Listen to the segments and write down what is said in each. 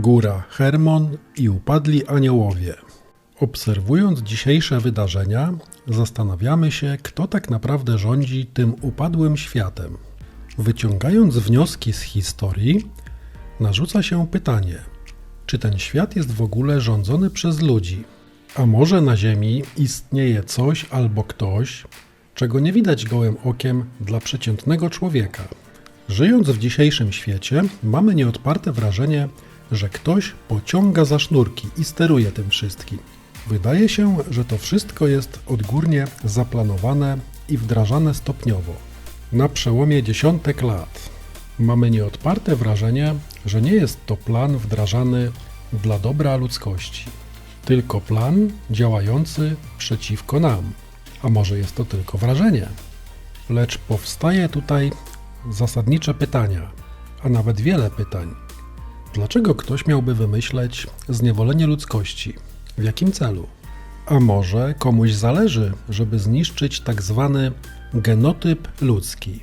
Góra Hermon i upadli aniołowie. Obserwując dzisiejsze wydarzenia, zastanawiamy się, kto tak naprawdę rządzi tym upadłym światem. Wyciągając wnioski z historii, narzuca się pytanie: czy ten świat jest w ogóle rządzony przez ludzi? A może na Ziemi istnieje coś albo ktoś, czego nie widać gołym okiem dla przeciętnego człowieka? Żyjąc w dzisiejszym świecie, mamy nieodparte wrażenie, że ktoś pociąga za sznurki i steruje tym wszystkim. Wydaje się, że to wszystko jest odgórnie zaplanowane i wdrażane stopniowo. Na przełomie dziesiątek lat mamy nieodparte wrażenie, że nie jest to plan wdrażany dla dobra ludzkości, tylko plan działający przeciwko nam. A może jest to tylko wrażenie? Lecz powstaje tutaj zasadnicze pytania, a nawet wiele pytań. Dlaczego ktoś miałby wymyśleć zniewolenie ludzkości? W jakim celu? A może komuś zależy, żeby zniszczyć tak zwany genotyp ludzki?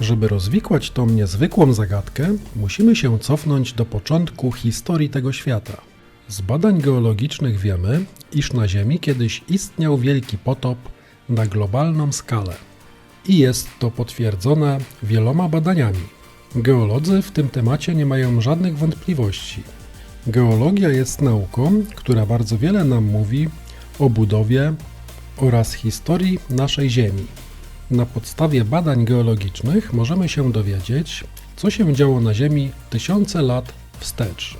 Żeby rozwikłać tą niezwykłą zagadkę, musimy się cofnąć do początku historii tego świata. Z badań geologicznych wiemy, iż na Ziemi kiedyś istniał wielki potop na globalną skalę. I jest to potwierdzone wieloma badaniami. Geolodzy w tym temacie nie mają żadnych wątpliwości. Geologia jest nauką, która bardzo wiele nam mówi o budowie oraz historii naszej Ziemi. Na podstawie badań geologicznych możemy się dowiedzieć, co się działo na Ziemi tysiące lat wstecz.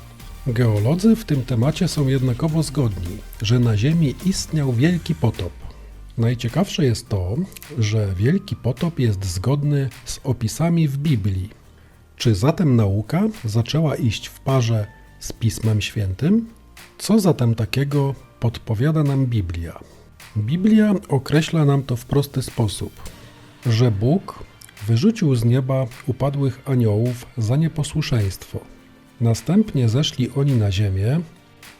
Geolodzy w tym temacie są jednakowo zgodni, że na Ziemi istniał wielki potop. Najciekawsze jest to, że wielki potop jest zgodny z opisami w Biblii. Czy zatem nauka zaczęła iść w parze z Pismem Świętym? Co zatem takiego podpowiada nam Biblia? Biblia określa nam to w prosty sposób, że Bóg wyrzucił z nieba upadłych aniołów za nieposłuszeństwo. Następnie zeszli oni na ziemię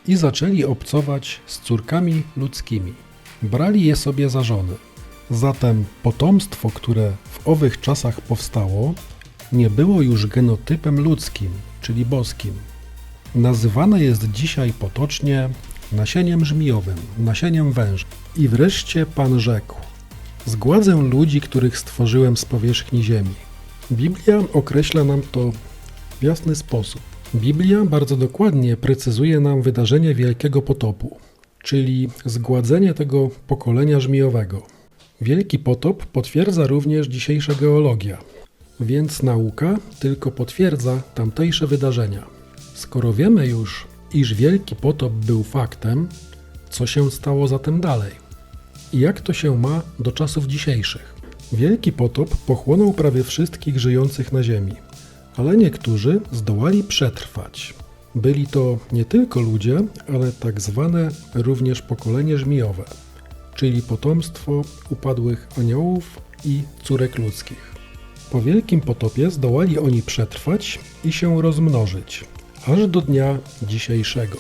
i zaczęli obcować z córkami ludzkimi. Brali je sobie za żony. Zatem potomstwo, które w owych czasach powstało, nie było już genotypem ludzkim, czyli boskim. Nazywane jest dzisiaj potocznie nasieniem żmijowym, nasieniem węża. I wreszcie Pan rzekł: Zgładzę ludzi, których stworzyłem z powierzchni ziemi. Biblia określa nam to w jasny sposób. Biblia bardzo dokładnie precyzuje nam wydarzenie Wielkiego Potopu, czyli zgładzenie tego pokolenia żmijowego. Wielki Potop potwierdza również dzisiejsza geologia, więc nauka tylko potwierdza tamtejsze wydarzenia. Skoro wiemy już, iż Wielki Potop był faktem, co się stało zatem dalej? I jak to się ma do czasów dzisiejszych? Wielki potop pochłonął prawie wszystkich żyjących na Ziemi, ale niektórzy zdołali przetrwać. Byli to nie tylko ludzie, ale tak zwane również pokolenie żmijowe, czyli potomstwo upadłych aniołów i córek ludzkich. Po wielkim potopie zdołali oni przetrwać i się rozmnożyć, aż do dnia dzisiejszego.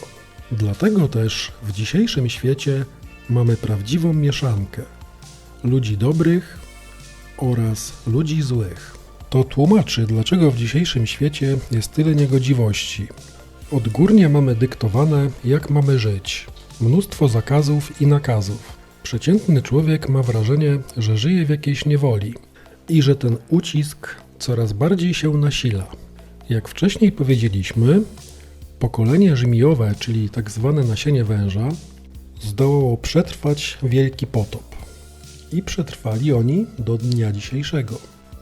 Dlatego też w dzisiejszym świecie mamy prawdziwą mieszankę ludzi dobrych oraz ludzi złych. To tłumaczy, dlaczego w dzisiejszym świecie jest tyle niegodziwości. Odgórnie mamy dyktowane, jak mamy żyć. Mnóstwo zakazów i nakazów. Przeciętny człowiek ma wrażenie, że żyje w jakiejś niewoli i że ten ucisk coraz bardziej się nasila. Jak wcześniej powiedzieliśmy, pokolenie żmijowe, czyli tak zwane nasienie węża, zdołało przetrwać wielki potop. I przetrwali oni do dnia dzisiejszego.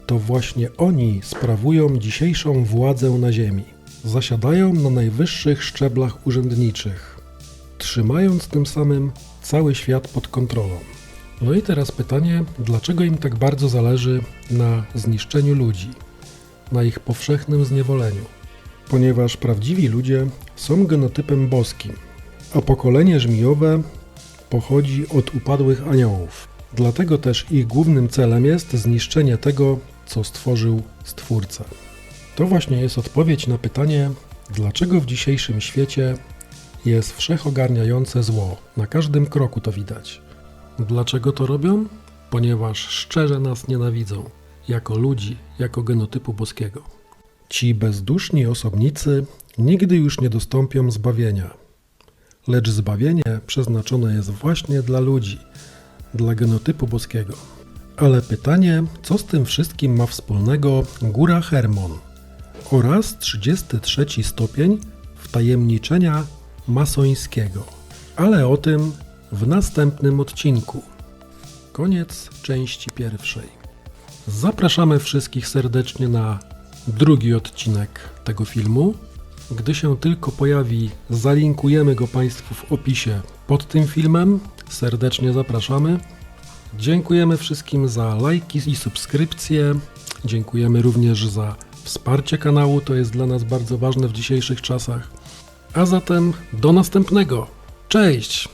To właśnie oni sprawują dzisiejszą władzę na Ziemi. Zasiadają na najwyższych szczeblach urzędniczych, trzymając tym samym cały świat pod kontrolą. No i teraz pytanie, dlaczego im tak bardzo zależy na zniszczeniu ludzi, na ich powszechnym zniewoleniu? Ponieważ prawdziwi ludzie są genotypem boskim, a pokolenie żmijowe pochodzi od upadłych aniołów. Dlatego też ich głównym celem jest zniszczenie tego, co stworzył Stwórca. To właśnie jest odpowiedź na pytanie, dlaczego w dzisiejszym świecie jest wszechogarniające zło. Na każdym kroku to widać. Dlaczego to robią? Ponieważ szczerze nas nienawidzą, jako ludzi, jako genotypu boskiego. Ci bezduszni osobnicy nigdy już nie dostąpią zbawienia. Lecz zbawienie przeznaczone jest właśnie dla ludzi, dla genotypu boskiego. Ale pytanie, co z tym wszystkim ma wspólnego Góra Hermon oraz 33 stopień wtajemniczenia masońskiego. Ale o tym w następnym odcinku. Koniec części pierwszej. Zapraszamy wszystkich serdecznie na drugi odcinek tego filmu. Gdy się tylko pojawi, zalinkujemy go Państwu w opisie pod tym filmem. Serdecznie zapraszamy. Dziękujemy wszystkim za lajki i subskrypcje. Dziękujemy również za wsparcie kanału, to jest dla nas bardzo ważne w dzisiejszych czasach. A zatem do następnego. Cześć!